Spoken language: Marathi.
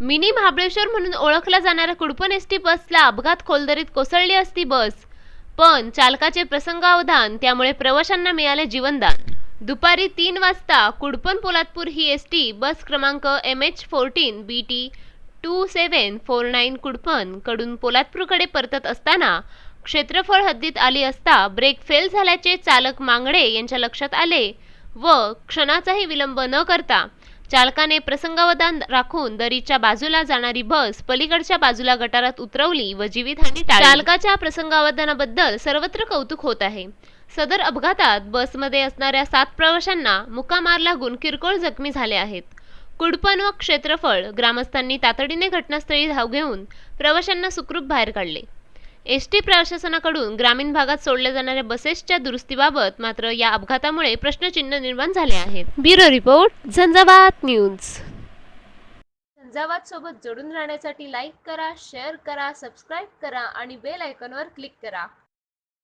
मिनी महाबळेश्वर म्हणून ओळखल्या जाणाऱ्या कुडपण एस टी बसला अपघात खोलदरीत कोसळली असती बस. पण चालकाचे प्रसंगावधान त्यामुळे प्रवाशांना मिळाले जीवनदान. दुपारी तीन वाजता कुडपण पोलादपूर ही एस टी बस क्रमांक M H fourteen B T two seven four nine कुडपणकडून पोलादपूरकडे परतत असताना क्षेत्रफळ हद्दीत आली असता ब्रेक फेल झाल्याचे चालक मांगडे यांच्या लक्षात आले व क्षणाचाही विलंब न करता चालकाने प्रसंगावधान राखून दरीच्या बाजूला जाणारी बस पलीकडच्या बाजूला गटारात उतरवली व जीवितहानी चालकाच्या प्रसंगावधानाबद्दल सर्वत्र कौतुक होत आहे. सदर अपघातात बसमध्ये असणाऱ्या सात प्रवाशांना मुक्कामार लागून किरकोळ जखमी झाले आहेत. कुडपण व क्षेत्रफळ ग्रामस्थांनी तातडीने घटनास्थळी धाव घेऊन प्रवाशांना सुखरूप बाहेर काढले. एस टी प्रशासनाकडून ग्रामीण भागात सोडल्या जाणाऱ्या बसेसच्या दुरुस्तीबाबत मात्र या अपघातामुळे प्रश्नचिन्ह निर्माण झाले आहेत. Bureau report Jhanjhavat news. Jhanjhavat सोबत जोडून राहण्यासाठी लाईक करा शेअर करा सबस्क्राईब करा आणि बेल आयकॉनवर क्लिक करा.